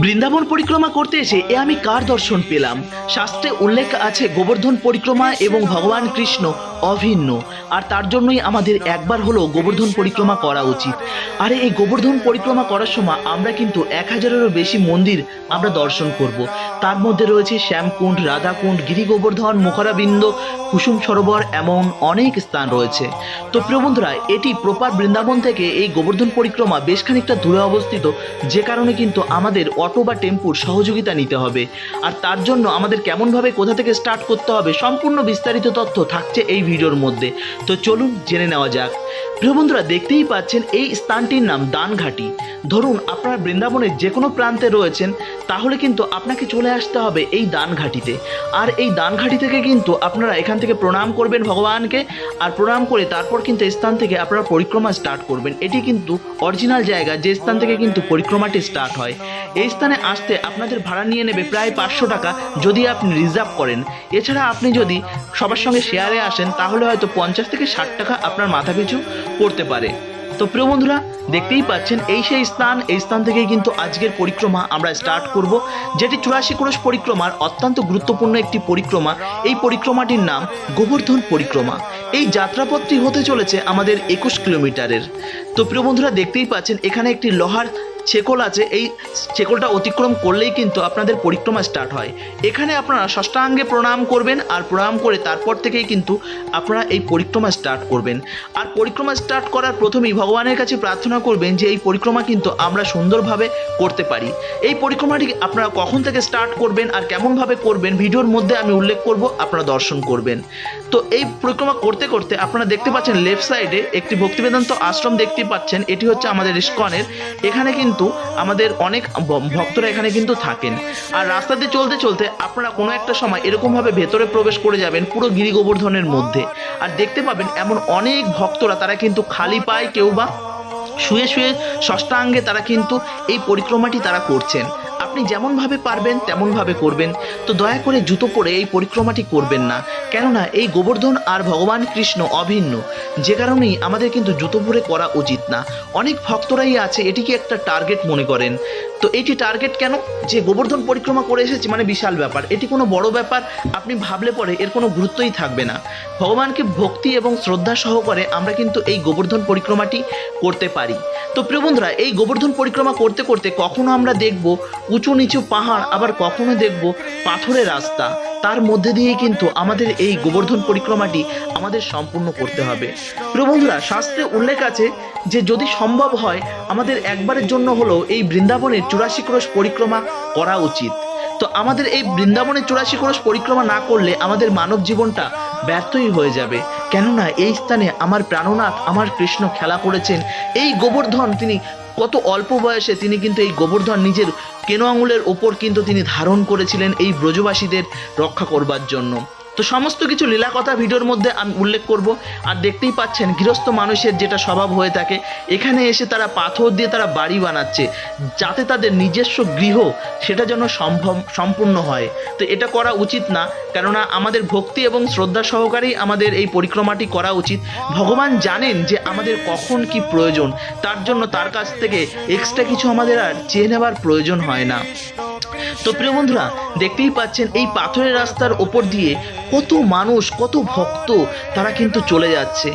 বৃন্দাবন পরিক্রমা করতে এসে এ আমি কার দর্শন পেলাম? শাস্ত্রে উল্লেখ আছে গোবর্ধন পরিক্রমা এবং ভগবান কৃষ্ণ অভিন্ন। আর তার জন্যই আমাদের একবার হলো গোবর্ধন পরিক্রমা করা উচিত। আর, এই গোবর্ধন পরিক্রমা করার সময় আমরা কিন্তু এক হাজারেরও বেশি মন্দির আমরা দর্শন করব। তার মধ্যে রয়েছে শ্যামকুণ্ড, রাধাকুণ্ড গিরি গোবর্ধন মুখরাবিন্দ, কুসুম সরোবর এমন অনেক স্থান রয়েছে। তো প্রিয় বন্ধুরা, এটি প্রপার বৃন্দাবন থেকে এই গোবর্ধন পরিক্রমা বেশ খানিকটা দূরে অবস্থিত, যে কারণে কিন্তু আমাদের অটো বা টেম্পুর সহযোগিতা নিতে হবে। আর তার জন্য আমাদের কেমনভাবে কোথা থেকে স্টার্ট করতে হবে, সম্পূর্ণ বিস্তারিত তথ্য থাকছে এই ভিডিওর মধ্যে। তো চলুন জেনে নেওয়া যাক। প্রিয় বন্ধুরা, দেখতেই পাচ্ছেন এই স্থানটির নাম দানঘাটি। ধরুন, আপনারা বৃন্দাবনের যে কোনো প্রান্তে রয়েছেন, তাহলে কিন্তু আপনাকে চলে আসতে হবে এই দানঘাটিতে। আর এই দানঘাটি থেকে কিন্তু আপনারা এখান থেকে প্রণাম করবেন ভগবানকে, আর প্রণাম করে তারপর কিন্তু স্থান থেকে আপনারা পরিক্রমা স্টার্ট করবেন। এটি কিন্তু অরিজিনাল জায়গা, যে স্থান থেকে কিন্তু পরিক্রমাটি স্টার্ট হয়। এই স্থানে আসতে আপনাদের ভাড়া নিয়ে নেবে প্রায় পাঁচশো টাকা যদি আপনি রিজার্ভ করেন। এছাড়া আপনি যদি সবার সঙ্গে শেয়ারে আসেন তাহলে হয়তো পঞ্চাশ থেকে ষাট টাকা আপনার মাথা পিছু পড়তে পারে। তো প্রিয় বন্ধুরা, দেখতেই পাচ্ছেন, এই সেই স্থান, এই স্থান থেকেই কিন্তু আজকের পরিক্রমা আমরা স্টার্ট করব, যেটি চুরাশি ক্রোশ পরিক্রমার অত্যন্ত গুরুত্বপূর্ণ একটি পরিক্রমা। এই পরিক্রমাটির নাম গোবর্ধন পরিক্রমা। এই যাত্রাপথটি হতে চলেছে আমাদের একুশ কিলোমিটারের। তো প্রিয় বন্ধুরা, দেখতেই পাচ্ছেন, এখানে একটি লোহার ছেকল আছে, এই ছেকলটা অতিক্রম করলেই কিন্তু আপনাদের পরিক্রমা স্টার্ট হয়। এখানে আপনারা ষষ্ঠাঙ্গে প্রণাম করবেন আর প্রণাম করে তারপর থেকেই কিন্তু আপনারা এই পরিক্রমা স্টার্ট করবেন। আর পরিক্রমা স্টার্ট করার প্রথমেই ভগবানের কাছে প্রার্থনা করবেন যে, এই পরিক্রমা কিন্তু আমরা সুন্দরভাবে করতে পারি। এই পরিক্রমাটি আপনারা কখন থেকে স্টার্ট করবেন আর কেমনভাবে করবেন ভিডিওর মধ্যে আমি উল্লেখ করব, আপনারা দর্শন করবেন। তো এই পরিক্রমা করতে করতে আপনারা দেখতে পাচ্ছেন লেফট সাইডে একটি ভক্তিবেদান্ত আশ্রম দেখতে পাচ্ছেন, এটি হচ্ছে আমাদের ইস্কনের। এখানে কিন্তু আমাদের অনেক ভক্তরা এখানে কিন্তু থাকেন। আর রাস্তাতে চলতে চলতে আপনারা কোনো একটা সময় এরকমভাবে ভেতরে প্রবেশ করে যাবেন পুরো গিরি গোবর্ধনের মধ্যে। আর দেখতে পাবেন এমন অনেক ভক্তরা, তারা কিন্তু খালি পায় কেউ বা শুয়ে শুয়ে ষষ্ঠাঙ্গে তারা কিন্তু এই পরিক্রমাটি তারা করছেন। আপনি যেমনভাবে পারবেন, তেমনভাবে করবেন। তো দয়া করে জুতো পরে এই পরিক্রমাটি করবেন না। কেননা এই গোবর্ধন আর ভগবান কৃষ্ণ অভিন্ন। যে কারণেই আমাদের কিন্তু জুতো পরে করা উচিত না। অনেক ভক্তরাই আছে, এটিকে একটা টার্গেট মনে করেন। তো এটি টার্গেট কেন? যে গোবর্ধন পরিক্রমা করে এসেছি মানে বিশাল ব্যাপার। এটি কোনো বড় ব্যাপার, আপনি ভাবলে পরে এর কোনো গুরুত্বই থাকবে না। ভগবানকে ভক্তি এবং শ্রদ্ধা সহকারে আমরা কিন্তু এই গোবর্ধন পরিক্রমাটি করতে পারি। তো প্রিয় বন্ধুরা, এই গোবর্ধন পরিক্রমা করতে করতে কখনো আমরা দেখব উঁচু নিচু পাহাড়, আবার কখনো দেখব পাথরের রাস্তা। তার মধ্যে দিয়ে কিন্তু আমাদের এই গোবর্ধন পরিক্রমাটি আমাদের সম্পূর্ণ করতে হবে। প্রিয় বন্ধুরা, শাস্ত্রে উল্লেখ আছে যে যদি সম্ভব হয়, আমাদের একবারের জন্য হলেও এই বৃন্দাবনের চুরাশি ক্রোশ পরিক্রমা করা উচিত। তো আমাদের এই বৃন্দাবনের চুরাশি ক্রোশ পরিক্রমা না করলে আমাদের মানব জীবনটা ব্যর্থই হয়ে যাবে। কেননা, এই স্থানে আমার প্রাণনাথ, আমার কৃষ্ণ খেলা করেছেন। এই গোবর্ধন তিনি কত অল্প বয়সে তিনি কিন্তু এই গোবর্ধন নিজের কেনো আঙুলের ওপর কিন্তু তিনি ধারণ করেছিলেন এই ব্রজবাসীদের রক্ষা করবার জন্য। তো সমস্ত কিছু লীলা কথা ভিডিওর মধ্যে আমি উল্লেখ করব। আর দেখতেই পাচ্ছেন, গৃহস্থ মানুষের যেটা স্বভাব হয়ে থাকে, এখানে এসে তারা পাথর দিয়ে তারা বাড়ি বানাচ্ছে, যাতে তাদের নিজস্ব গৃহ সেটা যেন সম্ভব, সম্পূর্ণ হয়। তো এটা করা উচিত না, কেননা আমাদের ভক্তি এবং শ্রদ্ধা সহকারেই আমাদের এই পরিক্রমাটি করা উচিত। ভগবান জানেন যে আমাদের কখন কি প্রয়োজন, তার জন্য তার কাছ থেকে এক্সট্রা কিছু আমাদের আর চেয়ে নেওয়ার প্রয়োজন হয় না। তো প্রিয় বন্ধুরা, দেখতেই পাচ্ছেন এই পাথরের রাস্তার ওপর দিয়ে কত মানুষ, কত ভক্ত তারা কিন্তু চলে যাচ্ছে।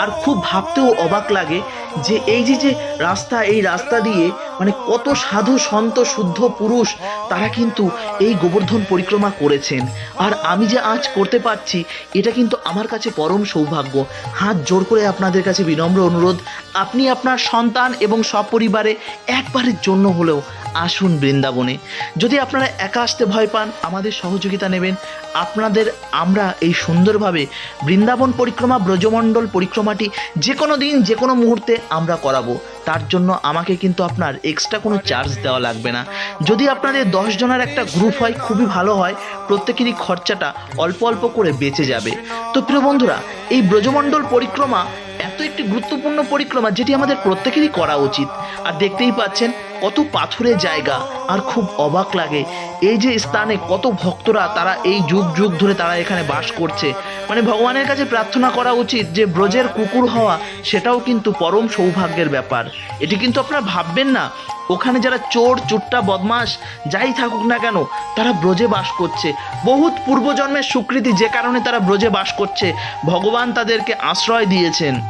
আর খুব ভাবতেও অবাক লাগে যে এই যে যে রাস্তা, এই রাস্তা দিয়ে মানে কত সাধু, সন্ত, শুদ্ধ পুরুষ তারা কিন্তু এই গোবর্ধন পরিক্রমা করেছেন। আর আমি যে আজ করতে পারছি, এটা কিন্তু আমার কাছে পরম সৌভাগ্য। হাত জোর করে আপনাদের কাছে বিনম্র অনুরোধ, আপনি আপনার সন্তান এবং সপরিবারে একবারের জন্য হলেও আসুন বৃন্দাবনে। যদি আপনারা একা আসতে ভয় পান, আমাদের সহযোগিতা নেবেন। আপনাদের আমরা এই সুন্দরভাবে বৃন্দাবন পরিক্রমা ব্রজমণ্ডল পরিক্রমাটি যে কোনো দিন যে কোনো মুহূর্তে আমরা করাবো। তার জন্য আমাকে কিন্তু আপনার এক্সট্রা কোনো চার্জ দেওয়া লাগবে না। যদি আপনাদের দশ জনের একটা গ্রুপ হয়, খুবই ভালো হয়, প্রত্যেকেরই খরচাটা অল্প অল্প করে বেঁচে যাবে। তো প্রিয় বন্ধুরা, এই ব্রজমণ্ডল পরিক্রমা এত একটি গুরুত্বপূর্ণ পরিক্রমা যেটি আমাদের প্রত্যেকেরই করা উচিত। আর দেখতেই পাচ্ছেন কত পাথুরে জায়গা, আর খুব অবাক লাগে। এই যে স্থানে কত ভক্তরা, তারা এই যুগ যুগ ধরে তারা এখানে বাস করছে। মানে ভগবানের কাছে প্রার্থনা করা উচিত যে, ব্রজের কুকুর হওয়া, সেটাও কিন্তু পরম সৌভাগ্যের ব্যাপার। এটি কিন্তু আপনারা ভাববেন না। ওখানে যারা চোর, চুট্টা বদমাস যাই থাকুক না কেন, তারা ব্রজে বাস করছে। বহুত পূর্বজন্মের স্বীকৃতি যে কারণে তারা ব্রজে বাস করছে। ভগবান তাদেরকে আশ্রয় দিয়েছেন।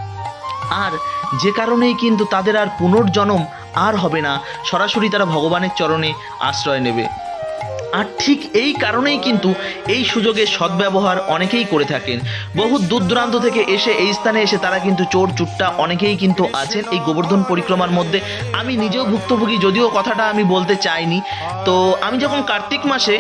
আর যে কারণেই কিন্তু তাদের আর পুনর্জন্ম আর হবে না। সরাসরি তারা ভগবানের চরণে আশ্রয় নেবে। আর ঠিক এই কারণেই কিন্তু এই সুযোগের সদ্ব্যবহার অনেকেই করে থাকেন। বহু দূর দূরান্ত থেকে এসে এই স্থানে এসে তারা কিন্তু চোর, চুট্টা অনেকেই কিন্তু আছেন। এই গোবর্ধন পরিক্রমার মধ্যে আমি নিজেও ভুক্তভোগী, যদিও কথাটা আমি বলতে চাইনি। তো আমি যখন কার্তিক মাসে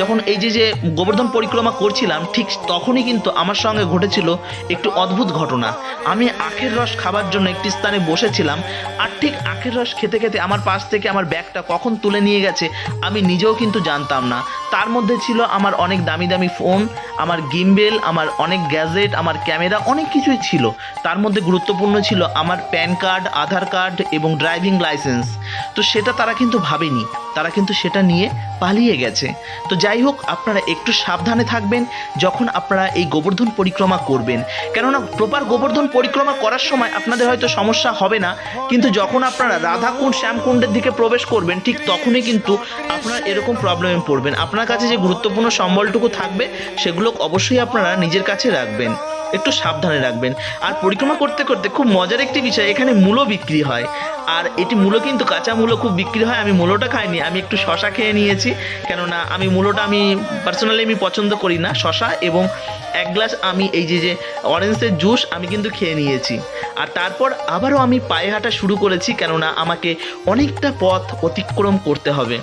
যখন এই যে যে গোবর্ধন পরিক্রমা করছিলাম, ঠিক তখনই কিন্তু আমার সঙ্গে ঘটেছিল একটু অদ্ভুত ঘটনা। আমি আখের রস খাবার জন্য একটি স্থানে বসেছিলাম, আর ঠিক আখের রস খেতে খেতে আমার পাশ থেকে আমার ব্যাগটা কখন তুলে নিয়ে গেছে, আমি নিজেও কিন্তু জানতাম না তার মধ্যে ছিল আমার অনেক দামি দামি ফোন, আমার গিমবেল, আমার অনেক গ্যাজেট, আমার ক্যামেরা, অনেক কিছুই ছিল। তার মধ্যে গুরুত্বপূর্ণ ছিল আমার প্যান কার্ড, আধার কার্ড এবং ড্রাইভিং লাইসেন্স। তো সেটা তারা কিন্তু ভাবেনি। তারা কিন্তু সেটা নিয়ে পালিয়ে গেছে। তো যাই হোক, আপনারা একটু সাবধানে থাকবেন যখন আপনারা এই গোবর্ধন পরিক্রমা করবেন। কেননা প্রপার গোবর্ধন পরিক্রমা করার সময় আপনাদের হয়তো সমস্যা হবে না, কিন্তু যখন আপনারা রাধাকুণ্ড, শ্যামকুণ্ডের দিকে প্রবেশ করবেন, ঠিক তখনই কিন্তু আপনারা এরকম প্রবলেমে পড়বেন। আপনার কাছে যে গুরুত্বপূর্ণ সম্বলটুকু থাকবে, সেগুলো অবশ্যই আপনারা নিজের কাছে রাখবেন। একটু সাবধানে রাখবেন। আর পরিক্রমা করতে করতে খুব মজার একটি বিষয়, এখানে মূলো বিক্রি হয়। আর এটি মূলো কিন্তু কাঁচা মূলো খুব বিক্রি হয়। আমি মূলোটা খাইনি, আমি একটু শশা খেয়ে নিয়েছি। কেননা আমি মূলোটা আমি পার্সোনালি আমি পছন্দ করি না, শশা এবং এক গ্লাস আমি এই যে যে অরেঞ্জের জুস আমি কিন্তু খেয়ে নিয়েছি। আর তারপর আবারও আমি পায়ে হাঁটা শুরু করেছি, কেননা আমাকে অনেকটা পথ অতিক্রম করতে হবে।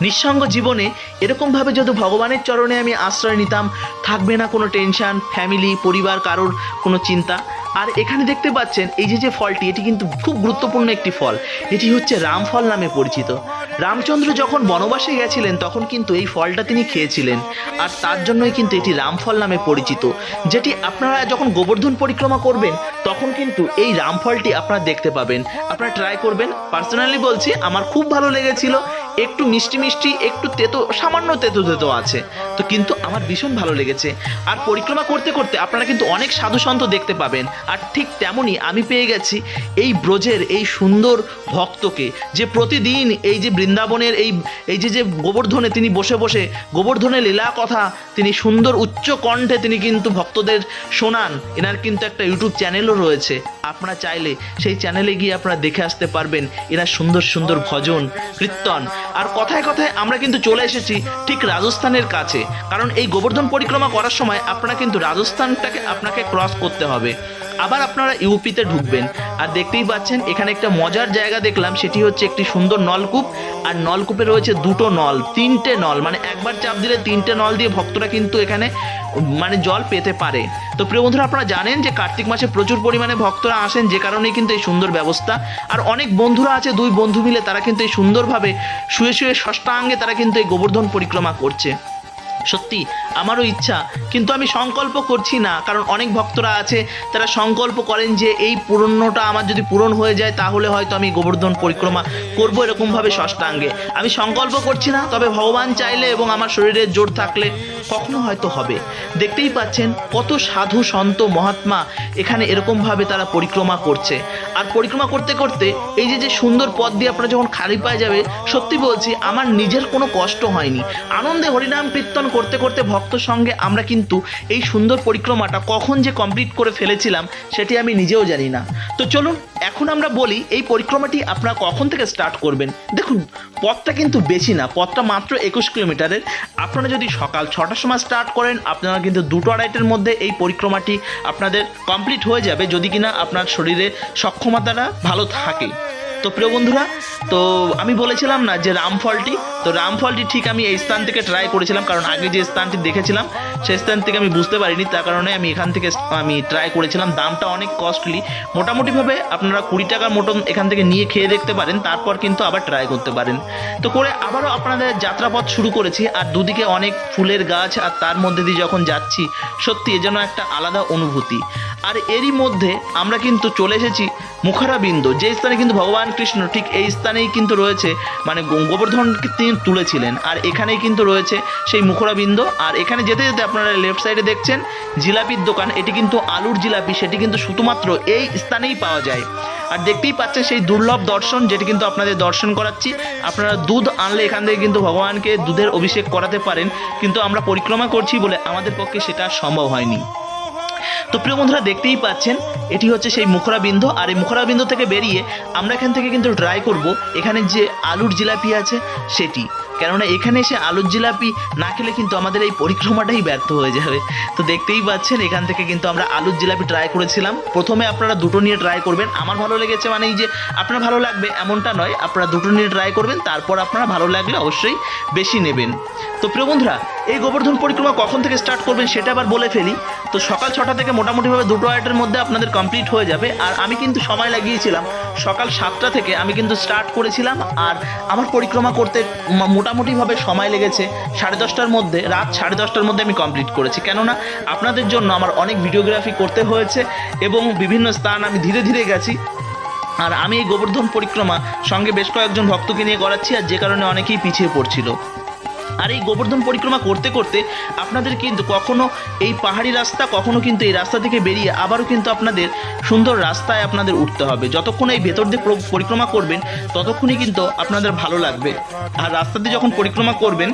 নিঃসঙ্গ জীবনে এরকমভাবে যদি ভগবানের চরণে আমি আশ্রয় নিতাম, থাকবে না কোনো টেনশন ফ্যামিলি পরিবার, কারোর কোনো চিন্তা। আর এখানে দেখতে পাচ্ছেন, এই যে যে ফলটি, এটি কিন্তু খুব গুরুত্বপূর্ণ একটি ফল। এটি হচ্ছে রামফল নামে পরিচিত। রামচন্দ্র যখন বনবাসে গেছিলেন, তখন কিন্তু এই ফলটা তিনি খেয়েছিলেন। আর তার জন্যই কিন্তু এটি রামফল নামে পরিচিত। যেটি আপনারা যখন গোবর্ধন পরিক্রমা করবেন, তখন কিন্তু এই রামফলটি আপনারা দেখতে পাবেন। আপনারা ট্রাই করবেন। পার্সোনালি বলছি, আমার খুব ভালো লেগেছিল। একটু মিষ্টি মিষ্টি, একটু তেতো, সামান্য তেতো তেতো আছে। তো কিন্তু আমার ভীষণ ভালো লেগেছে। আর পরিক্রমা করতে করতে আপনারা কিন্তু অনেক সাধু সন্ত দেখতে পাবেন। আর ঠিক তেমনই আমি পেয়ে গেছি এই ব্রজের এই সুন্দর ভক্তকে যে প্রতিদিন এই যে বৃন্দাবনের এই এই যে যে গোবর্ধনে তিনি বসে বসে গোবর্ধনের লীলা কথা, তিনি সুন্দর উচ্চ কণ্ঠে তিনি কিন্তু ভক্তদের শোনান। এনার কিন্তু একটা ইউটিউব চ্যানেলও রয়েছে। আপনারা চাইলে সেই চ্যানেলে গিয়ে আপনারা দেখে আসতে পারবেন। এনার সুন্দর সুন্দর ভজন, কীর্তন। আর কথায় কথায় আমরা কিন্তু চলে এসেছি ঠিক রাজস্থানের কাছে। কারণ এই গোবর্ধন পরিক্রমা করার সময় আপনারা কিন্তু রাজস্থানটাকে আপনাকে ক্রস করতে হবে। আবার আপনারা ইউপিতে ঢুকবেন। আর দেখতেই পাচ্ছেন, এখানে একটা মজার জায়গা দেখলাম, সেটি হচ্ছে একটি সুন্দর নলকূপ, আর নলকূপে রয়েছে দুটো নল, তিনটে নল মানে একবার চাপ দিলে তিনটে নল দিয়ে ভক্তরা কিন্তু এখানে মানে জল পেতে পারে। তো প্রিয় বন্ধুরা, আপনারা জানেন যে কার্তিক মাসে প্রচুর পরিমাণে ভক্তরা আসেন, যে কারণেই কিন্তু এই সুন্দর ব্যবস্থা। আর অনেক বন্ধুরা আছে, দুই বন্ধু মিলে তারা কিন্তু এই সুন্দরভাবে শুয়ে শুয়ে ষষ্ঠাঙ্গে তারা কিন্তু এই গোবর্ধন পরিক্রমা করছে। সত্যি, আমারও ইচ্ছা, কিন্তু আমি সংকল্প করছি না, কারণ অনেক ভক্তরা আছে, তারা সংকল্প করেন যে এই পূরণটা আমার যদি পূরণ হয়ে যায়, তাহলে হয়তো আমি গোবর্ধন পরিক্রমা করব এরকমভাবে ষষ্ঠাঙ্গে। আমি সংকল্প করছি না, তবে ভগবান চাইলে এবং আমার শরীরের জোর থাকলে কখনো হয়তো হবে। দেখতেই পাচ্ছেন, কত সাধু সন্ত মহাত্মা এখানে এরকমভাবে তারা পরিক্রমা করছে। আর পরিক্রমা করতে করতে এই যে যে সুন্দর পথ দিয়ে আপনারা যখন খালি পায়ে যাবে, সত্যি বলছি, আমার নিজের কোনো কষ্ট হয়নি। আনন্দে হরিনাম কীর্তন করতে করতে ভক্ত সঙ্গে আমরা কিন্তু এই সুন্দর পরিক্রমাটা কখন যে কমপ্লিট করে ফেলেছিলাম, সেটি আমি নিজেও জানি না। তো চলুন, এখন আমরা বলি এই পরিক্রমাটি আপনারা কখন থেকে স্টার্ট করবেন? দেখুন, পথটা কিন্তু বেশি না, পথটা মাত্র একুশ কিলোমিটারের। আপনারা যদি সকাল ছটার সময় স্টার্ট করেন, আপনারা কিন্তু দুটো আড়াইটের মধ্যে এই পরিক্রমাটি আপনাদের কমপ্লিট হয়ে যাবে, যদি কিনা আপনার শরীরে সক্ষমতাটা ভালো থাকে। তো প্রিয় বন্ধুরা, তো আমি বলেছিলাম না যে রামফলটি তো রামফলটি ঠিক আমি এই স্থান থেকে ট্রাই করেছিলাম, কারণ আগে যে স্থানটি দেখেছিলাম, সেই স্থান থেকে আমি বুঝতে পারিনি, তার কারণে আমি এখান থেকে আমি ট্রাই করেছিলাম। দামটা অনেক কস্টলি মোটামুটিভাবে আপনারা কুড়ি টাকার মতন এখান থেকে নিয়ে খেয়ে দেখতে পারেন, তারপর কিন্তু আবার ট্রাই করতে পারেন। তো করে আবারও আপনাদের যাত্রাপথ শুরু করেছি, আর দুদিকে অনেক ফুলের গাছ, আর তার মধ্যে দিয়ে যখন যাচ্ছি, সত্যি এ যেন একটা আলাদা অনুভূতি। আর এরই মধ্যে আমরা কিন্তু চলে এসেছি মুখারাবিন্দ যে স্থানে কিন্তু ভগবান কৃষ্ণ, ঠিক এই স্থানেই কিন্তু রয়েছে মানে গোবর্ধনকে তিনি তুলেছিলেন। আর এখানেই কিন্তু রয়েছে সেই মুখরাবিন্দ আর এখানে যেতে যেতে আপনারা লেফট সাইডে দেখছেন, জিলাপির দোকান, এটি কিন্তু আলুর জিলাপি, সেটি কিন্তু শুধুমাত্র এই স্থানেই পাওয়া যায়। আর দেখতেই পাচ্ছেন সেই দুর্লভ দর্শন, যেটি কিন্তু আপনাদের দর্শন করাচ্ছি। আপনারা দুধ আনলে এখান থেকে কিন্তু ভগবানকে দুধের অভিষেক করাতে পারেন। কিন্তু আমরা পরিক্রমা করছি বলে আমাদের পক্ষে সেটা সম্ভব হয়নি। তো প্রিয় বন্ধুরা, দেখতেই পাচ্ছেন, এটি হচ্ছে সেই মুখরাবিন্দ আর এই মুখরাবিন্দ থেকে বেরিয়ে আমরা এখান থেকে কিন্তু ট্রাই করব। এখানে যে আলুর জিলাপি আছে, সেটি। কেননা এখানে এসে আলুর জিলাপি না খেলে কিন্তু আমাদের এই পরিক্রমাটাই ব্যর্থ হয়ে যাবে। তো দেখতেই পাচ্ছেন, এখান থেকে কিন্তু আমরা আলুর জিলাপি ট্রাই করেছিলাম। প্রথমে আপনারা দুটো নিয়ে ট্রাই করবেন। আমার ভালো লেগেছে মানে এই যে আপনার ভালো লাগবে এমনটা নয়, আপনারা দুটো নিয়ে ট্রাই করবেন, তারপর আপনারা ভালো লাগলে অবশ্যই বেশি নেবেন। তো প্রিয় বন্ধুরা, এই গোবর্ধন পরিক্রমা কখন থেকে স্টার্ট করবেন সেটা আবার বলে ফেলি। তো সকাল ছটা থেকে মোটামুটিভাবে দুটো আইটের মধ্যে আপনাদের কমপ্লিট হয়ে যাবে। আর আমি কিন্তু সময় লাগিয়েছিলাম। সকাল সাতটা থেকে আমি কিন্তু স্টার্ট করেছিলাম। আর আমার পরিক্রমা করতে ম- মোটামুটিভাবে সময় লেগেছে সাড়ে দশটার মধ্যে, রাত সাড়ে দশটার মধ্যে আমি কমপ্লিট করেছি। কেননা আপনাদের জন্য আমার অনেক ভিডিওগ্রাফি করতে হয়েছে এবং বিভিন্ন স্থান আমি ধীরে ধীরে গেছি। আর আমি এই গোবর্ধন পরিক্রমা সঙ্গে বেশ কয়েকজন ভক্তকে নিয়ে করাচ্ছি আর যে কারণে অনেকেই পিছিয়ে পড়ছিল। আর এই গোবর্ধন পরিক্রমা করতে করতে আপনাদের কিন্তু কখনো এই পাহাড়ি রাস্তা, কখনো কিন্তু এই রাস্তা থেকে বেরিয়ে আবারও কিন্তু আপনাদের সুন্দর রাস্তায় আপনাদের উঠতে হবে। যতক্ষণ এই ভেতর দিয়ে পরিক্রমা করবেন, ততক্ষণই কিন্তু আপনাদের ভালো লাগবে। আর রাস্তা দিয়ে যখন পরিক্রমা করবেন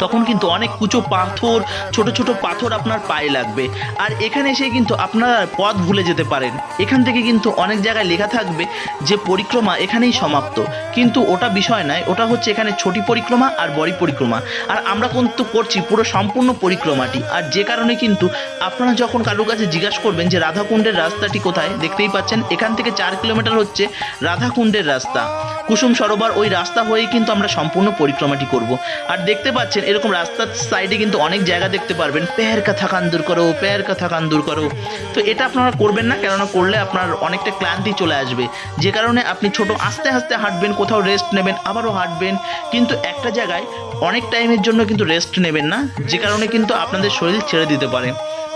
তখন কিন্তু অনেক কুচো পাথর, ছোট ছোট পাথর আপনার পায়ে লাগবে। আর এখানে এসে কিন্তু আপনারা পথ ভুলে যেতে পারেন। এখান থেকে কিন্তু অনেক জায়গায় লেখা থাকবে যে পরিক্রমা এখানেই সমাপ্ত। কিন্তু ওটা বিষয় নয়, ওটা হচ্ছে এখানে ছোটি পরিক্রমা আর বড়ি পরিক্রমা। আর আমরা কিন্তু করছি পুরো সম্পূর্ণ পরিক্রমাটি। আর যে কারণে কিন্তু আপনারা যখন কারোর কাছে জিজ্ঞাসা করবেন যে রাধাকুণ্ডের রাস্তাটি কোথায়, দেখতেই পাচ্ছেন এখান থেকে চার কিলোমিটার হচ্ছে রাধাকুণ্ডের রাস্তা। কুসুম সরোবর ওই রাস্তা হয়েই কিন্তু আমরা সম্পূর্ণ পরিক্রমাটি করব। আর দেখতে পাচ্ছেন এরকম রাস্তার সাইডে কিন্তু অনেক জায়গা দেখতে পারবেন। পেয়ার কথা কান দূর করো, পেয়ার কথা কান দূর করো। তো এটা আপনারা করবেন না, কেননা করলে আপনার অনেকটা ক্লান্তি চলে আসবে। যে কারণে আপনি ছোট, আস্তে আস্তে হাঁটবেন, কোথাও রেস্ট নেবেন, আবারও হাঁটবেন। কিন্তু একটা জায়গায় অনেক টাইমের জন্য কিন্তু রেস্ট নেবেন না, যে কারণে কিন্তু আপনাদের শরীর ছেড়ে দিতে পারে।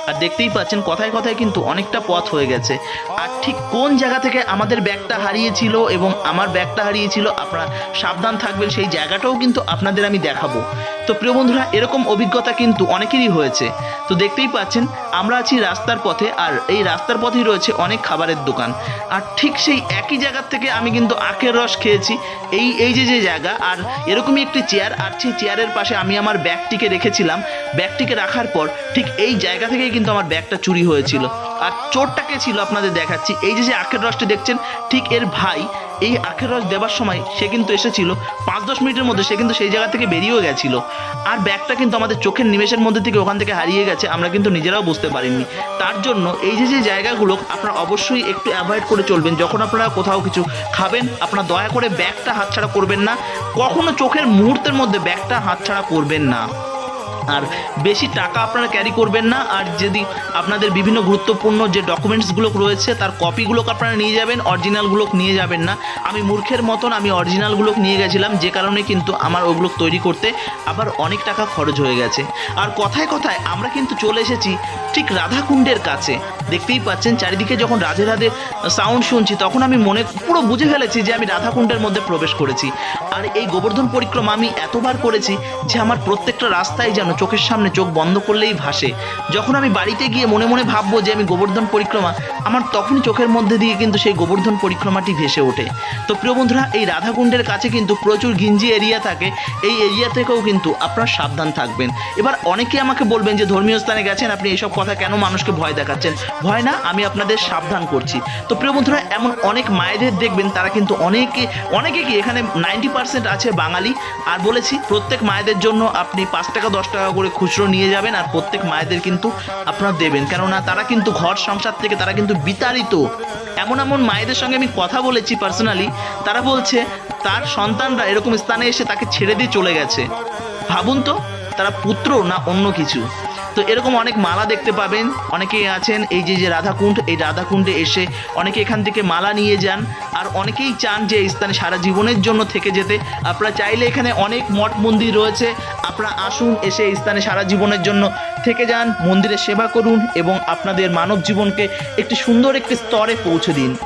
আর দেখতেই পাচ্ছেন, কথায় কথায় কিন্তু অনেকটা পথ হয়ে গেছে। আর ঠিক কোন জায়গা থেকে আমাদের ব্যাগটা হারিয়েছিল এবং আমার ব্যাগটা হারিয়েছিল, আপনারা সাবধান থাকবেন, সেই জায়গাটাও কিন্তু আপনাদের আমি দেখাবো। তো প্রিয় বন্ধুরা, এরকম অভিজ্ঞতা কিন্তু অনেকেরই হয়েছে। তো দেখতেই পাচ্ছেন, আমরা আছি রাস্তার পথে, আর এই রাস্তার পথেই রয়েছে অনেক খাবারের দোকান। আর ঠিক সেই একই জায়গার থেকে আমি কিন্তু আখের রস খেয়েছি, এই এই যে যে জায়গা, আর এরকমই একটি চেয়ার, আর সেই চেয়ারের পাশে আমি আমার ব্যাগটিকে রেখেছিলাম। ব্যাগটিকে রাখার পর ঠিক এই জায়গা থেকেই কিন্তু আমার ব্যাগটা চুরি হয়েছিল। আর চোরটাকে ছিল আপনাদের দেখাচ্ছি, এই যে যে আখের রসটি দেখছেন, ঠিক এর ভাই এই আখের রস দেওয়ার সময় সে কিন্তু এসেছিল, পাঁচ দশ মিনিটের মধ্যে সে কিন্তু সেই জায়গা থেকে বেরিয়েও গেছিল। আর ব্যাগটা কিন্তু আমাদের চোখের নিমেষের মধ্যে থেকে ওখান থেকে হারিয়ে গেছে, আমরা কিন্তু নিজেরাও বুঝতে পারিনি। তার জন্য এই যে যে জায়গাগুলো আপনারা অবশ্যই একটু অ্যাভয়েড করে চলবেন, যখন আপনারা কোথাও কিছু খাবেন, আপনারা দয়া করে ব্যাগটা হাতছাড়া করবেন না, কখনো চোখের মুহূর্তের মধ্যে ব্যাগটা হাতছাড়া করবেন না। আর বেশি টাকা আপনারা ক্যারি করবেন না। আর যদি আপনাদের বিভিন্ন গুরুত্বপূর্ণ যে ডকুমেন্টসগুলো রয়েছে, তার কপিগুলো আপনারা নিয়ে যাবেন অরিজিনালগুলো নিয়ে যাবেন না। আমি মূর্খের মতন আমি অরিজিনালগুলো নিয়ে গেছিলাম, যে কারণে কিন্তু আমার ওগুলো তৈরি করতে আবার অনেক টাকা খরচ হয়ে গেছে। আর কথায় কথায় আমরা কিন্তু চলে এসেছি ঠিক রাধাকুণ্ডের কাছে। দেখতেই পাচ্ছেন, চারিদিকে যখন রাধে রাধে সাউন্ড শুনছি, তখন আমি মনে, পুরো বুঝে ফেলেছি যে আমি রাধাকুণ্ডের মধ্যে প্রবেশ করেছি। আর এই গোবর্ধন পরিক্রমা আমি এতবার করেছি যে আমার প্রত্যেকটা রাস্তায় যেন চোখের সামনে চোখ বন্ধ করলেই ভাসে। যখন আমি বাড়িতে গিয়ে মনে মনে ভাববো যে আমি গোবর্ধন পরিক্রমা, আমার তখনই চোখের মধ্যে দিয়ে কিন্তু সেই গোবর্ধন পরিক্রমাটি ভেসে ওঠে। তো প্রিয় বন্ধুরা, এই রাধাকুণ্ডের কাছে কিন্তু প্রচুর ঘিঞ্জি এরিয়া থাকে। এই এরিয়া থেকেও কিন্তু আপনারা সাবধান থাকবেন। এবার অনেকে আমাকে বলবেন যে, ধর্মীয় স্থানে গেছেন, আপনি এইসব কথা কেন মানুষকে ভয় দেখাচ্ছেন? ভয় না, আমি আপনাদের সাবধান করছি। তো প্রিয় বন্ধুরা, এমন অনেক মায়েদের দেখবেন, তারা কিন্তু অনেকে অনেকে কি এখানে নাইনটি পার্সেন্ট আছে বাঙালি। আর বলেছি, প্রত্যেক মায়েদের জন্য আপনি পাঁচ টাকা, দশ টাকা করে খুচরো নিয়ে যাবেন আর প্রত্যেক মায়েদের কিন্তু আপনারা দেবেন। কেননা তারা কিন্তু ঘর সংসার থেকে তারা কিন্তু বিতাড়িত। এমন এমন মায়েদের সঙ্গে আমি কথা বলেছি পার্সোনালি তারা বলছে, তার সন্তানরা এরকম স্থানে এসে তাকে ছেড়ে দিয়ে চলে গেছে। ভাবুন তো, তারা পুত্র না অন্য কিছু? তো এরকম অনেক মালা দেখতে পাবেন। অনেকেই আছেন, এই যে যে রাধাকুণ্ড, এই রাধাকুণ্ডে এসে অনেকে এখান থেকে মালা নিয়ে যান। আর অনেকেই চান যে, এই স্থানে সারা জীবনের জন্য থেকে যেতে। আপনারা চাইলে এখানে অনেক মঠ মন্দির রয়েছে। আপনারা আসুন, এসে এই স্থানে সারা জীবনের জন্য থেকে যান। মন্দিরে সেবা করুন এবং আপনাদের মানব জীবনকে একটি সুন্দর একটি স্তরে পৌঁছে দিন।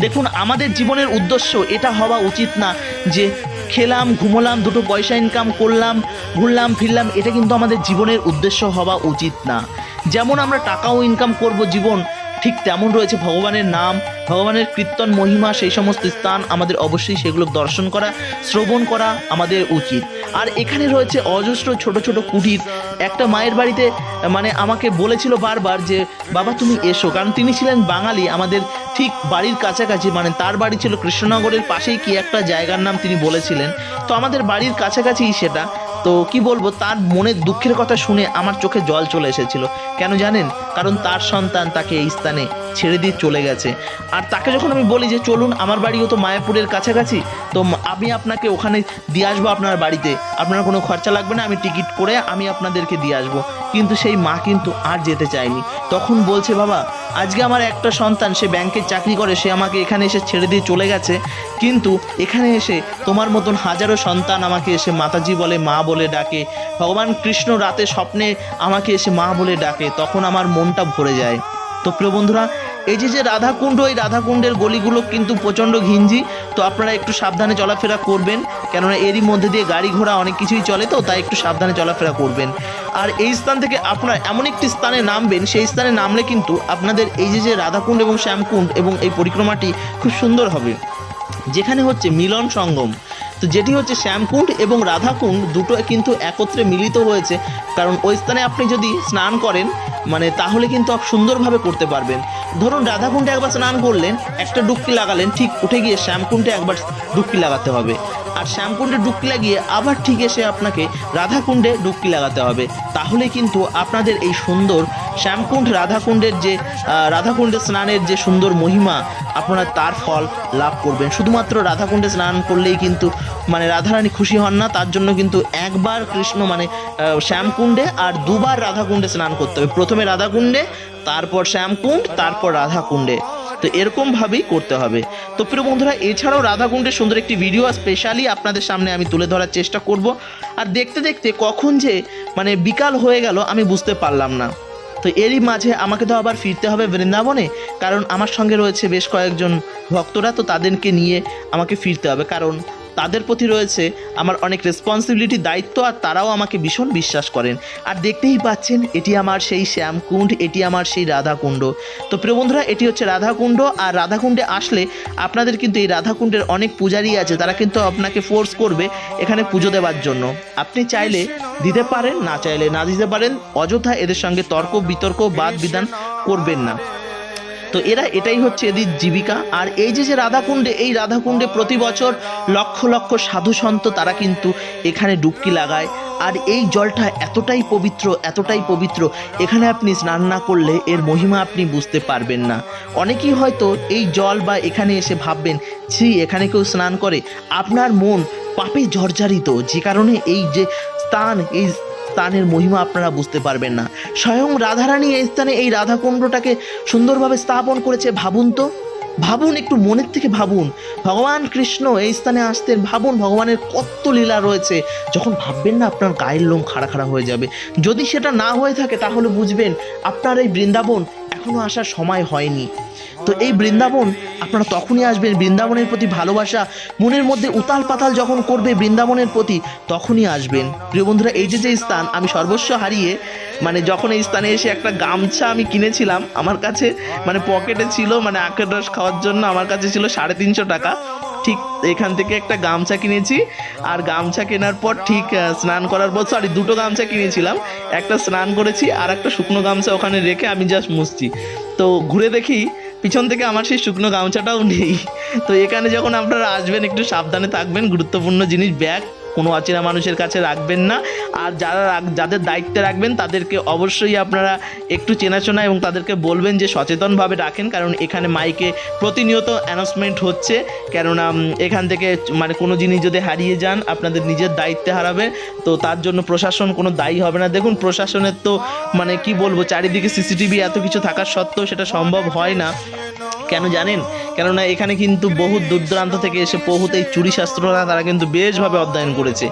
দেখুন, আমাদের জীবনের উদ্দেশ্য এটা হওয়া উচিত না যে খেলাম, ঘুমোলাম, দুটো পয়সা ইনকাম করলাম, ঘুরলাম, ফিরলাম, এটা কিন্তু আমাদের জীবনের উদ্দেশ্য হওয়া উচিত না। যেমন আমরা টাকাও ইনকাম করব জীবন ঠিক তেমন রয়েছে। ভগবানের নাম, ভগবানের কীর্তন, মহিমা, সেই সমস্ত স্থান আমাদের অবশ্যই সেগুলো দর্শন করা, শ্রবণ করা আমাদের উচিত। আর এখানে রয়েছে অজস্র ছোট ছোট কুটির। একটা মায়ের বাড়িতে মানে আমাকে বলেছিল বারবার যে, বাবা, তুমি এসো। কারণ তিনি ছিলেন বাঙালি, আমাদের ঠিক বাড়ির কাছাকাছি মানে তার বাড়ি ছিল কৃষ্ণনগরের পাশেই কি একটা জায়গার নাম তিনি বলেছিলেন। তো আমাদের বাড়ির কাছাকাছিই সেটা। তো কি বলব, তার মনের দুঃখের কথা শুনে আমার চোখে জল চলে এসেছিল। কেন জানেন? কারণ তার সন্তান তাকে এই স্থানে ছেড়ে দিয়ে চলে গেছে। আর তাকে যখন আমি বলি যে, চলুন, আমার বাড়িও তো মায়াপুরের কাছাকাছি, তো আমি আপনাকে ওখানে দিয়ে আসব আপনার বাড়িতে। আপনার কোনো খরচা লাগবে না, আমি টিকিট করে আমি আপনাদেরকে দিয়ে আসব। কিন্তু সেই মা কিন্তু আর যেতে চায়নি। তখন বলছে, বাবা, আজকে আমার একটা সন্তান, সে ব্যাংকের চাকরি করে, সে আমাকে এখানে এসে ছেড়ে দিয়ে চলে গেছে। কিন্তু এখানে এসে তোমার মতন হাজারো সন্তান আমাকে এসে মাতাজি বলে, মা বলে ডাকে। ভগবান কৃষ্ণ রাতে স্বপ্নে আমাকে এসে মা বলে ডাকে। তখন আমার মনটা ভরে যায়। তো প্রিয় বন্ধুরা, এই যে যে রাধাকুণ্ড, এই রাধাকুণ্ডের গলিগুলো কিন্তু প্রচণ্ড ঘিঞ্জি, তো আপনারা একটু সাবধানে চলাফেরা করবেন। কেননা এরই মধ্যে দিয়ে গাড়ি ঘোড়া অনেক কিছুই চলে তো, তাই একটু সাবধানে চলাফেরা করবেন। আর এই স্থান থেকে আপনারা এমন একটি স্থানে নামবেন, সেই স্থানে নামলে কিন্তু আপনাদের এই যে যে রাধাকুণ্ড এবং শ্যামকুণ্ড এবং এই পরিক্রমাটি খুব সুন্দর হবে। যেখানে হচ্ছে মিলন সঙ্গম। তো যেটি হচ্ছে শ্যামকুণ্ড এবং রাধাকুণ্ড দুটো কিন্তু একত্রে মিলিত হয়েছে। কারণ ওই স্থানে আপনি যদি স্নান করেন মানে তাহলে কিন্তু আপনি সুন্দরভাবে করতে পারবেন। ধরুন রাধাকুণ্ডে একবার স্নান করলেন, একটা ডুবকি লাগালেন, ঠিক উঠে গিয়ে শ্যামকুণ্ডে একবার ডুবকি লাগাতে হবে। আর শ্যামকুণ্ডে ডুবকি লাগিয়ে আবার ঠিক এসে আপনাকে রাধাকুণ্ডে ডুবকি লাগাতে হবে। তাহলে কিন্তু আপনাদের এই সুন্দর শ্যামকুণ্ড রাধাকুণ্ডের যে রাধাকুণ্ডে স্নানের যে সুন্দর মহিমা, আপনারা তার ফল লাভ করবেন। শুধুমাত্র রাধাকুণ্ডে স্নান করলেই কিন্তু মানে রাধারানী খুশি হন না, তার জন্য কিন্তু একবার কৃষ্ণ মানে শ্যামকুণ্ডে আর দুবার রাধাকুণ্ডে স্নান করতে হবে। প্রথমে রাধাকুণ্ডে, তারপর শ্যামকুণ্ড, তারপর রাধাকুণ্ডে। তো এরকমভাবেই করতে হবে। তো প্রিয় বন্ধুরা, এছাড়াও রাধাকুণ্ডের সুন্দর একটি ভিডিও স্পেশালি আপনাদের সামনে আমি তুলে ধরার চেষ্টা করব। আর দেখতে দেখতে কখন যে মানে বিকাল হয়ে গেল, আমি বুঝতে পারলাম না। তো এরই মাঝে আমাকে তো আবার ফিরতে হবে বৃন্দাবনে, কারণ আমার সঙ্গে রয়েছে বেশ কয়েকজন ভক্তরা, তো তাদেরকে নিয়ে আমাকে ফিরতে হবে। কারণ তাদের প্রতি রয়েছে আমার অনেক রেসপন্সিবিলিটি দায়িত্ব, আর তারাও আমাকে ভীষণ বিশ্বাস করেন। আর দেখতেই পাচ্ছেন, এটি আমার সেই শ্যামকুণ্ড, এটি আমার সেই রাধাকুণ্ড। তো প্রিয় বন্ধুরা, এটি হচ্ছে রাধাকুণ্ড, আর রাধাকুণ্ডে আসলে আপনাদের কিন্তু এই রাধাকুণ্ডের অনেক পূজারি আছে, তারা কিন্তু আপনাকে ফোর্স করবে এখানে পুজো দেওয়ার জন্য। আপনি চাইলে দিতে পারেন, না চাইলে না দিতে পারেন, অযথা এদের সঙ্গে তর্ক, বিতর্ক বাদ বিধান করবেন না। তো এরা এটাই হচ্ছে এদের জীবিকা। আর এই যে যে রাধাকুণ্ডে, এই রাধাকুণ্ডে প্রতি বছর লক্ষ লক্ষ সাধু সন্ত তারা কিন্তু এখানে ডুবকি লাগায়। আর এই জলটা এতটাই পবিত্র এতটাই পবিত্র, এখানে আপনি স্নান না করলে এর মহিমা আপনি বুঝতে পারবেন না। অনেকেই হয়তো এই জল বা এখানে এসে ভাববেন, ছি, এখানে কেউ স্নান করে। আপনার মন পাপে জর্জারিত। যে কারণে এই যে স্থান, এই স্থানের মহিমা আপনারা বুঝতে পারবেন না। স্বয়ং রাধারানী এই স্থানে এই রাধাকুণ্ডটাকে সুন্দরভাবে স্থাপন করেছে, ভাবুন তো। ভাবুন, একটু মনের থেকে ভাবুন। ভগবান কৃষ্ণ এই স্থানে আসতেন, ভাবুন ভগবানের কত লীলা রয়েছে। যখন ভাববেন না, আপনার গায়ের লোম খাড়া খাড়া হয়ে যাবে। যদি সেটা না হয়ে থাকে, তাহলে বুঝবেন, আপনার এই বৃন্দাবন এখনও আসার সময় হয়নি। তো এই বৃন্দাবন, আপনারা তখনই আসবেন, বৃন্দাবনের প্রতি ভালোবাসা, মনের মধ্যে উতাল পাতাল যখন করবে বৃন্দাবনের প্রতি, তখনই আসবেন। প্রিয় বন্ধুরা, এই যে যে স্থান, আমি সর্বস্ব হারিয়ে মানে যখন এই স্থানে এসে একটা গামছা আমি কিনেছিলাম, আমার কাছে মানে পকেটে ছিল মানে আখের রস খাওয়ার জন্য আমার কাছে ছিল সাড়ে তিনশো টাকা। ঠিক এখান থেকে একটা গামছা কিনেছি, আর গামছা কেনার পর ঠিক স্নান করার পর সরি দুটো গামছা কিনেছিলাম। একটা স্নান করেছি, আর একটা শুকনো গামছা ওখানে রেখে আমি জাস্ট মুছছি। তো ঘুরে দেখি পিছন থেকে আমার সেই শুকনো গামছাটাও নেই। তো এখানে যখন আপনারা আসবেন, একটু সাবধানে থাকবেন। গুরুত্বপূর্ণ জিনিস, ব্যাগ। কোনো অচেনা মানুষের কাছে রাখবেন না। আর যারা যাদের দায়িত্বে রাখবেন, তাদেরকে অবশ্যই আপনারা একটু চেনাশোনা এবং তাদেরকে বলবেন যে সচেতনভাবে রাখেন কারণ এখানে মাইকে প্রতিনিয়ত অ্যানাউন্সমেন্ট হচ্ছে। কেননা এখান থেকে মানে কোনো জিনিস যদি হারিয়ে যান, আপনাদের নিজের দায়িত্বে হারাবে তো তার জন্য প্রশাসন কোনো দায়ী হবে না। দেখুন, প্রশাসনের তো মানে কি বলব, চারিদিকে সিসিটিভি এত কিছু থাকার সত্ত্বেও সেটা সম্ভব হয় না। কেন জানেন? কেননা এখানে কিন্তু বহু দূর দূরান্ত থেকে এসে বহুত এই চুরি শাস্ত্ররা তারা কিন্তু বেশভাবে অধ্যয়ন করেছে।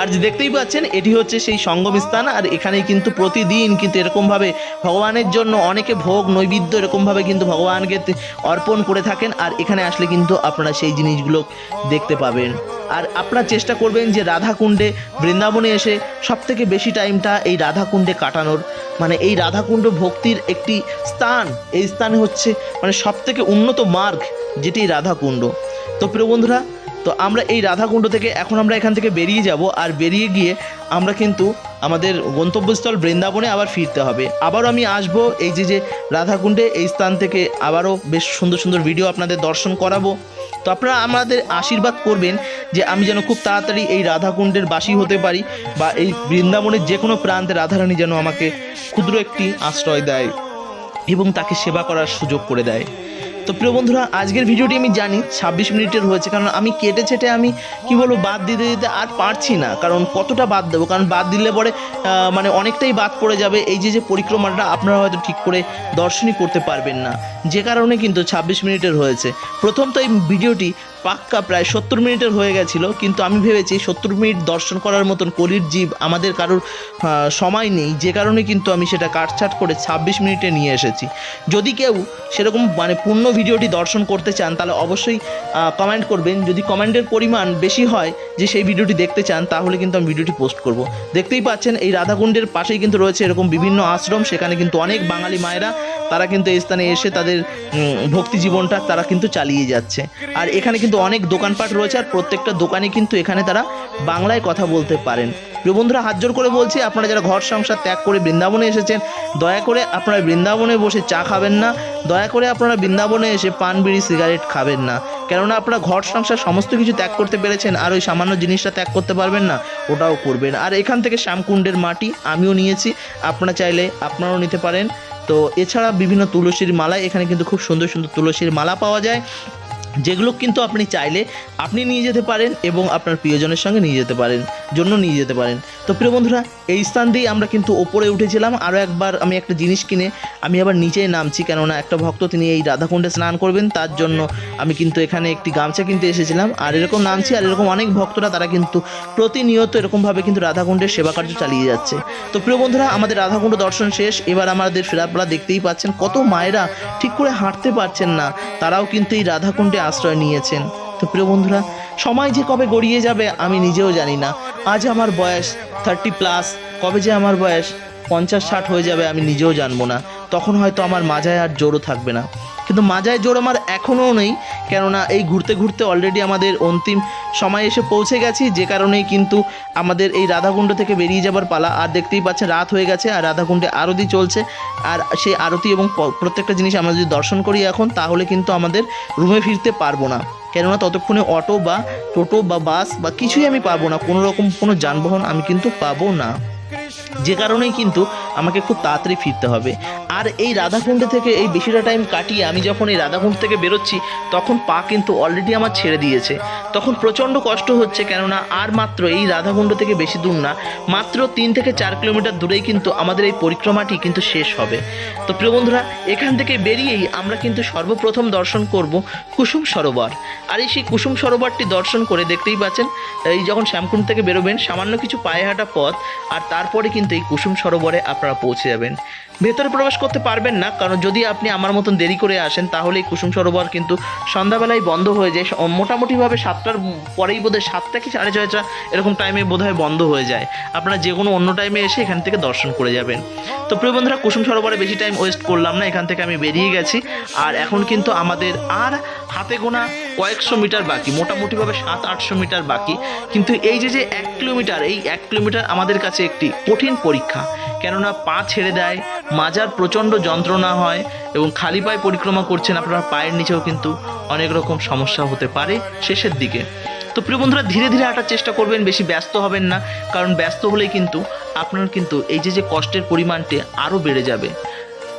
আর যে দেখতেই পাচ্ছেন, এটি হচ্ছে সেই সঙ্গম স্থান আর এখানে কিন্তু প্রতিদিন কিন্তু এরকমভাবে ভগবানের জন্য অনেকে ভোগ, নৈবিদ্য এরকমভাবে কিন্তু ভগবানকে অর্পণ করে থাকেন, আর এখানে আসলে কিন্তু আপনারা সেই জিনিসগুলো দেখতে পাবেন। আর আপনারা চেষ্টা করবেন যে রাধাকুণ্ডে বৃন্দাবনে এসে সব থেকে বেশি টাইমটা এই রাধাকুণ্ডে কাটানোর। মানে এই রাধাকুণ্ড ভক্তির একটি স্থান। এই স্থানে হচ্ছে মানে সব থেকে উন্নত মার্গ যেটি রাধাকুণ্ড। তো প্রিয় বন্ধুরা, তো আমরা এই রাধাকুণ্ড থেকে এখন আমরা এখান থেকে বেরিয়ে যাব আর বেরিয়ে গিয়ে আমরা কিন্তু আমাদের গন্তব্যস্থল বৃন্দাবনে আবার ফিরতে হবে। আবারও আমি আসব এই যে যে রাধাকুণ্ডে, এই স্থান থেকে আবারও বেশ সুন্দর সুন্দর ভিডিও আপনাদের দর্শন করাবো। তো আপনারা আমাদের আশীর্বাদ করবেন যে আমি যেন খুব তাড়াতাড়ি এই রাধাকুণ্ডের বাসি হতে পারি বা এই বৃন্দাবনের যে কোনো প্রান্তে রাধারানী যেন আমাকে ক্ষুদ্র একটি আশ্রয় দেয় এবং তাকে সেবা করার সুযোগ করে দেয়। তো প্রিয় বন্ধুরা, আজকের ভিডিওটি আমি জানি, ছাব্বিশ মিনিটের হয়েছে, কারণ আমি কেটে ছেটে আমি, কি বলব, বাদ দিতে দিতে আর পারছি না, কারণ কতটা বাদ দেবো? কারণ বাদ দিলে পরে মানে অনেকটাই বাদ পড়ে যাবে, এই যে যে পরিক্রমাটা আপনারা হয়তো ঠিক করে দর্শনই করতে পারবেন না, যে কারণে কিন্তু ছাব্বিশ মিনিটের হয়েছে। প্রথম তো এই ভিডিওটি পাক্কা প্রায় সত্তর মিনিটের হয়ে গেছিল, কিন্তু আমি ভেবেছি সত্তর মিনিট দর্শন করার মতন কলির জীব আমাদের কারোর সময় নেই। যে কারণে কিন্তু আমি সেটা কাটছাট করে ছাব্বিশ মিনিটে নিয়ে এসেছি। যদি কেউ সেরকম মানে পূর্ণ ভিডিওটি দর্শন করতে চান, তাহলে অবশ্যই কমেন্ট করবেন। যদি কমেন্টের পরিমাণ বেশি হয় যে সেই ভিডিওটি দেখতে চান, তাহলে কিন্তু আমি ভিডিওটি পোস্ট করব। দেখতেই পাচ্ছেন, এই রাধাকুণ্ডের পাশেই কিন্তু রয়েছে এরকম বিভিন্ন আশ্রম, সেখানে কিন্তু অনেক বাঙালি মায়েরা, তারা কিন্তু এই স্থানে এসে তাদের ভক্তি জীবনটা তারা কিন্তু চালিয়ে যাচ্ছে। আর এখানে কিন্তু অনেক দোকানপাট রয়েছে আর প্রত্যেকটা দোকানে কিন্তু এখানে তারা বাংলায় কথা বলতে পারেন। প্রিয় বন্ধুরা, হাত জোর করে বলছি, আপনারা যারা ঘর সংসার ত্যাগ করে বৃন্দাবনে এসেছেন, দয়া করে আপনারা বৃন্দাবনে বসে চা খাবেন না, দয়া করে আপনারা বৃন্দাবনে এসে পান বিড়ি, সিগারেট খাবেন না। কেননা আপনারা ঘর সংসার সমস্ত কিছু ত্যাগ করতে পেরেছেন আর ওই সামান্য জিনিসটা ত্যাগ করতে পারবেন না, ওটাও করবেন। আর এখান থেকে শ্যামকুণ্ডের মাটি আমিও নিয়েছি, আপনারা চাইলে আপনারাও নিতে পারেন। তো এছাড়া বিভিন্ন তুলসীর মালা, এখানে কিন্তু খুব সুন্দর সুন্দর তুলসীর মালা পাওয়া যায়। যেগুলো কিন্তু আপনি চাইলে আপনি নিয়ে যেতে পারেন এবং আপনার প্রিয়জনের সঙ্গে নিয়ে যেতে পারেন, জন্য নিয়ে যেতে পারেন। তো প্রিয় বন্ধুরা, এই স্থান দিয়ে আমরা কিন্তু ওপরে উঠেছিলাম। আরও একবার আমি একটা জিনিস কিনে আমি আবার নিচে নামছি, কেননা একটা ভক্ত তিনি এই রাধাকুণ্ডে স্নান করবেন, তার জন্য আমি কিন্তু এখানে একটি গামছা কিনতে এসেছিলাম। আর এরকম নামছি, আর এরকম অনেক ভক্তরা তারা কিন্তু প্রতিনিয়ত এরকমভাবে কিন্তু রাধাকুণ্ডের সেবা কার্য চালিয়ে যাচ্ছে। তো প্রিয় বন্ধুরা, আমাদের রাধাকুণ্ড দর্শন শেষ। এবার আমাদের ফেরাপড়া দেখতেই পাচ্ছেন, কত মায়েরা ঠিক করে হাঁটতে পারছেন না। তারাও কিন্তু এই রাধাকুণ্ডে আশ্রয় নিয়েছেন। তো প্রিয় বন্ধুরা, সময় যে কবে গড়িয়ে যাবে আমি নিজেও জানি না। আজ আমার বয়স থার্টি প্লাস কবে যে আমার বয়স পঞ্চাশ ষাট হয়ে যাবে আমি নিজেও জানব না। তখন হয়তো আমার মাজায় আর জোরও থাকবে না। কিন্তু মাজায় জোর আমার এখনও নেই, কেননা এই ঘুরতে ঘুরতে অলরেডি আমাদের অন্তিম সময় এসে পৌঁছে গেছি, যে কারণেই কিন্তু আমাদের এই রাধাকুণ্ড থেকে বেরিয়ে যাবার পালা। আর দেখতেই পাচ্ছেন, রাত হয়ে গেছে, আর রাধাকুণ্ডে আরতি চলছে। আর সেই আরতি এবং প্রত্যেকটা জিনিস আমরা যদি দর্শন করি এখন, তাহলে কিন্তু আমাদের রুমে ফিরতে পারব না। কেননা ততক্ষণে অটো বা টোটো বা বাস বা কিছুই আমি পাবো না। কোনো রকম কোনো যানবাহন আমি কিন্তু পাবো না। যে কারণেই কিন্তু আমাকে খুব তাড়াতাড়ি ফিরতে হবে। আর এই রাধাকুণ্ড থেকে এই বেশিটা টাইম কাটিয়ে আমি যখন এই রাধাকুণ্ড থেকে বেরোচ্ছি, তখন পা কিন্তু অলরেডি আমার ছেড়ে দিয়েছে। তখন প্রচণ্ড কষ্ট হচ্ছে কেননা আর মাত্র এই রাধাকুণ্ড থেকে বেশি দূর না, মাত্র তিন থেকে চার কিলোমিটার দূরেই কিন্তু আমাদের এই পরিক্রমাটি কিন্তু শেষ হবে। তো প্রিয় বন্ধুরা, এখান থেকে বেরিয়েই আমরা কিন্তু সর্বপ্রথম দর্শন করব কুসুম সরোবর। আর এই সেই কুসুম সরোবরটি দর্শন করে দেখতেই পাচ্ছেন, এই যখন শ্যামকুণ্ড থেকে বেরোবেন, সামান্য কিছু পায়ে হাঁটা পথ, আর তারপরে কিন্তু এই কুসুম সরোবরে আপনারা পৌঁছে যাবেন। ভেতরে প্রবেশ করতে পারবেন না, কারণ যদি আপনি আমার মতন দেরি করে আসেন, তাহলে এই কুসুম সরোবর কিন্তু সন্ধ্যাবেলায় বন্ধ হয়ে যায়। মোটামুটিভাবে সাতটার পরেই বোধহয় সাতটা কি সাড়ে ছয়টা এরকম টাইমে বোধহয় বন্ধ হয়ে যায়। আপনারা যে কোনো অন্য টাইমে এসে এখান থেকে দর্শন করে যাবেন। তো প্রিয় বন্ধুরা, কুসুম সরোবরে বেশি টাইম ওয়েস্ট করলাম না, এখান থেকে আমি বেরিয়ে গেছি। আর এখন কিন্তু আমাদের আর হাতে গোনা কয়েকশো মিটার বাকি, মোটামুটিভাবে সাত আটশো মিটার বাকি। কিন্তু এই যে যে এক কিলোমিটার, এই এক কিলোমিটার আমাদের কাছে একটি কঠিন পরীক্ষা। কেননা পা ছেড়ে দেয়, মাজার প্রচণ্ড যন্ত্রণা হয় এবং খালি পায়ে পরিক্রমা করছেন আপনারা, পায়ের নিচেও কিন্তু অনেক রকম সমস্যা হতে পারে শেষের দিকে। তো প্রিয় বন্ধুরা, ধীরে ধীরে হাঁটার চেষ্টা করবেন, বেশি ব্যস্ত হবেন না, কারণ ব্যস্ত হলেই কিন্তু আপনার কিন্তু এই যে যে কষ্টের পরিমাণটি আরও বেড়ে যাবে।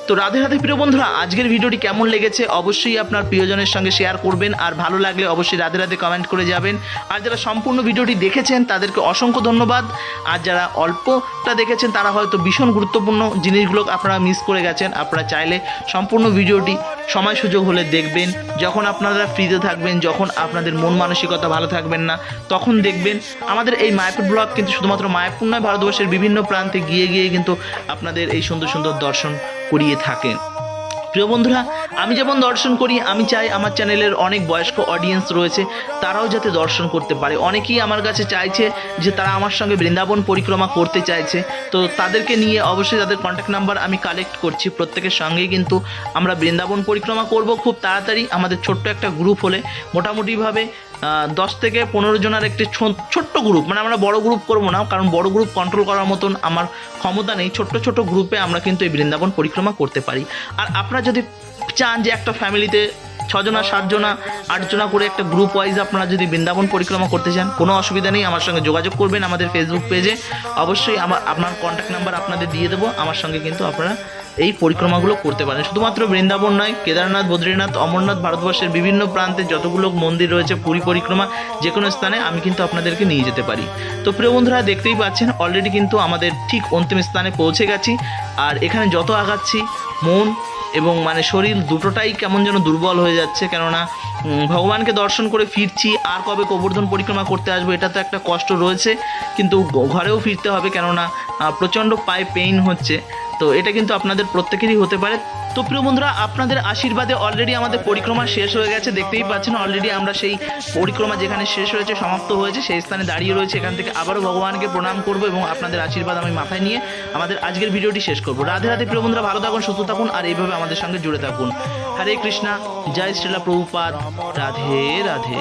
তো রাধে রাধে প্রিয় বন্ধুরা, আজকের ভিডিওটি কেমন লেগেছে অবশ্যই আপনার প্রিয়জনের সঙ্গে শেয়ার করবেন, আর ভালো লাগলে অবশ্যই রাধে রাধে কমেন্ট করে যাবেন। আর যারা সম্পূর্ণ ভিডিওটি দেখেছেন, তাদেরকে অসংখ্য ধন্যবাদ। আর যারা অল্পটা দেখেছেন, তারা হয়তো ভীষণ গুরুত্বপূর্ণ জিনিসগুলো আপনারা মিস করে গেছেন। আপনারা চাইলে সম্পূর্ণ ভিডিওটি সময় সুযোগ হলে দেখবেন। যখন আপনারা ফ্রিতে থাকবেন, যখন আপনাদের মন মানসিকতা ভালো থাকবেন না, তখন দেখবেন আমাদের এই মায়াপুর ব্লগ কিন্তু শুধুমাত্র মায়াপুর নয়, ভারতবর্ষের বিভিন্ন প্রান্তে গিয়ে গিয়ে কিন্তু আপনাদের এই সুন্দর সুন্দর দর্শন করিয়ে থাকেন প্রিয় বন্ধুরা, আমি যেমন দর্শন করি, আমি চাই আমার চ্যানেলের অনেক বয়স্ক অডিয়েন্স রয়েছে, তারাও যাতে দর্শন করতে পারে। অনেকেই আমার কাছে চাইছে যে তারা আমার সঙ্গে বৃন্দাবন পরিক্রমা করতে চাইছে। তো তাদেরকে নিয়ে অবশ্যই তাদের কন্ট্যাক্ট নাম্বার আমি কালেক্ট করছি। প্রত্যেকের সঙ্গেই কিন্তু আমরা বৃন্দাবন পরিক্রমা করব। খুব তাড়াতাড়ি আমাদের ছোট্ট একটা গ্রুপ হলে। মোটামুটিভাবে দশ থেকে পনেরো জনের একটি ছোট্ট গ্রুপ মানে আমরা বড় গ্রুপ করব না, কারণ বড় গ্রুপ কন্ট্রোল করার মতন আমার ক্ষমতা নেই। ছোট্ট ছোট্ট গ্রুপে আমরা কিন্তু এই বৃন্দাবন পরিক্রমা করতে পারি। আর আপনারা যদি চান যে একটা ফ্যামিলিতে ছজনা, সাতজনা, আটজনা করে একটা গ্রুপ ওয়াইজ আপনারা যদি বৃন্দাবন পরিক্রমা করতে চান, কোনো অসুবিধা নেই, আমার সঙ্গে যোগাযোগ করবেন আমাদের ফেসবুক পেজে অবশ্যই আমার, আপনার কন্ট্যাক্ট নাম্বার আপনাদের দিয়ে দেবো, আমার সঙ্গে কিন্তু আপনারা এই পরিক্রমাগুলো করতে পারেন। শুধুমাত্র বৃন্দাবন নয়, কেদারনাথ, বদ্রীনাথ, অমরনাথ ভারতবর্ষের বিভিন্ন প্রান্তে যতগুলো মন্দির রয়েছে, পুরী পরিক্রমা যে কোনো স্থানে আমি কিন্তু আপনাদেরকে নিয়ে যেতে পারি। তো প্রিয় বন্ধুরা, দেখতেই পাচ্ছেন অলরেডি কিন্তু আমাদের ঠিক অন্তিম স্থানে পৌঁছে গেছি। আর এখানে যত আগাচ্ছি, মন এবং মানে শরীর দুটোটাই কেমন যেন দুর্বল হয়ে যাচ্ছে, কেননা ভগবানকে দর্শন করে ফিরছি, আর কবে গোবর্ধন পরিক্রমা করতে আসব, এটা তো একটা কষ্ট রয়েছে, কিন্তু ঘরেও ফিরতে হবে, কেননা প্রচণ্ড পায়ে পেইন হচ্ছে, তো এটা কিন্তু আপনাদের প্রত্যেকেরই হতে পারে। তো প্রিয় বন্ধুরা, আপনাদের আশীর্বাদে অলরেডি আমাদের পরিক্রমা শেষ হয়ে গেছে, দেখতেই পাচ্ছেন অলরেডি আমরা সেই পরিক্রমা যেখানে শেষ হয়েছে, সমাপ্ত হয়েছে, সেই স্থানে দাঁড়িয়ে রয়েছে, এখান থেকে আবারও ভগবানকে প্রণাম করব এবং আপনাদের আশীর্বাদ আমি মাথায় নিয়ে আমাদের আজকের ভিডিওটি শেষ করব। রাধে রাধে প্রিয় বন্ধুরা, ভালো থাকুন, সুস্থ থাকুন, আর এইভাবে আমাদের সঙ্গে জুড়ে থাকুন। হরে কৃষ্ণা, জয় শ্রীলা প্রভুপাদ, রাধে রাধে।